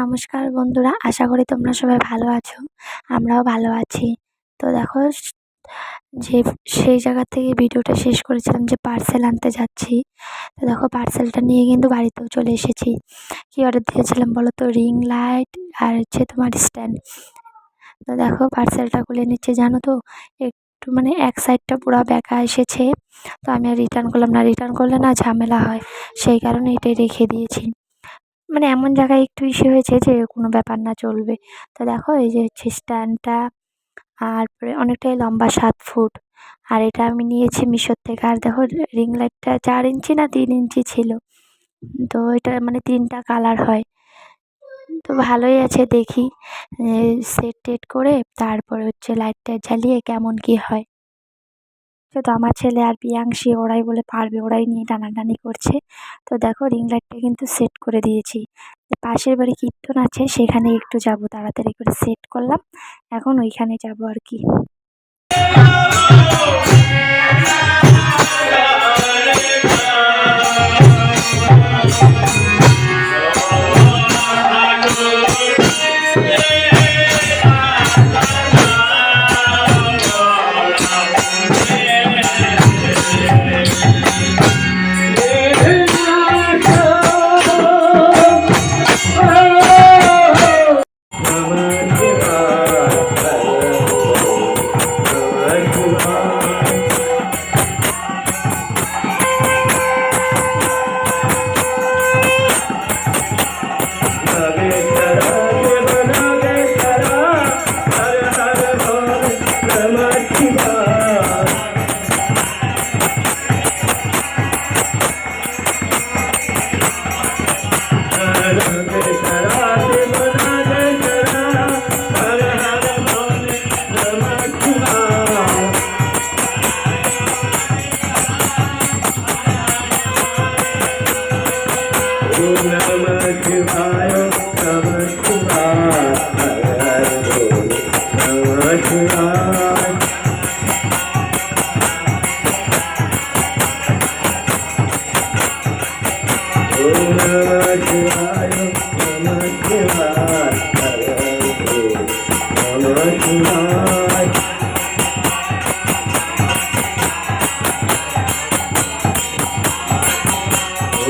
নমস্কার বন্ধুরা, আশা করি তোমরা সবাই ভালো আছো, আমরাও ভালো আছি। তো দেখো, যে সেই জায়গা থেকে ভিডিওটা শেষ করেছিলাম যে পার্সেল আনতে যাচ্ছি। তো দেখো পার্সেলটা নিয়ে কিন্তু বাড়িতেও চলে এসেছি। কী অর্ডার দিয়েছিলাম বলো তো? রিং লাইট আর হচ্ছে তোমার স্ট্যান্ড তো দেখো পার্সেলটা খুলে নিচ্ছে, জানো তো? একটু মানে এক সাইডটা পুরো বেঁকা এসেছে। তো আমি আর রিটার্ন করলাম না। রিটার্ন করলে না ঝামেলা হয়। সেই কারণে এটাই রেখে দিয়েছি। মানে এমন জায়গায় একটু ইসে হয়েছে যে কোনো ব্যাপার না চলবে। তো দেখো এই যে হচ্ছে স্ট্যান্ডটা, আর পরে অনেকটাই লম্বা সাত ফুট, আর এটা আমি নিয়েছি মিশোর থেকে। আর দেখো রিং লাইটটা চার ইঞ্চি না তিন ইঞ্চি ছিল। তো এটা মানে তিনটা কালার হয়। তো ভালোই আছে দেখি। সেট টেট করে তারপরে হচ্ছে লাইট টাইট জ্বালিয়ে কেমন কী হয়। তো আমার ছেলে আর পিয়াংশি ওরাই বলে পারবে, ওরাই নিয়ে টানাটানি করছে। তো দেখো রিং লাইটটা কিন্তু সেট করে দিয়েছি। পাশের বাড়ি কীর্তন আছে, সেখানে একটু যাব, তাড়াতাড়ি করে সেট করলাম। এখন ওইখানে যাব আর কি।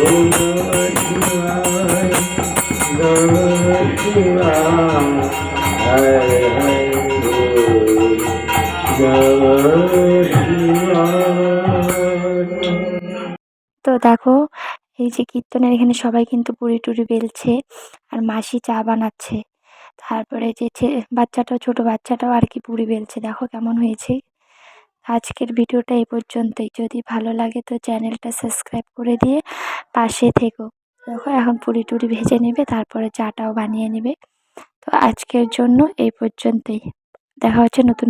Oh, তো দেখো, এই যে কীর্তনের এখানে সবাই কিন্তু পুরি টুরি বেলছে আর মাসি চা বানাচ্ছে। তারপরে যে বাচ্চাটাও, ছোট বাচ্চাটাও আর কি পুরি বেলছে। দেখো কেমন হয়েছে। আজকের ভিডিওটা এই পর্যন্তই। যদি ভালো লাগে তো চ্যানেলটা সাবস্ক্রাইব করে দিয়ে পাশে থেকো। দেখো, এখন পুরি টুরি ভেজে নেবে, তারপরে চাটাও বানিয়ে নেবে। তো আজকের জন্য এই পর্যন্তই। দেখা হচ্ছে নতুন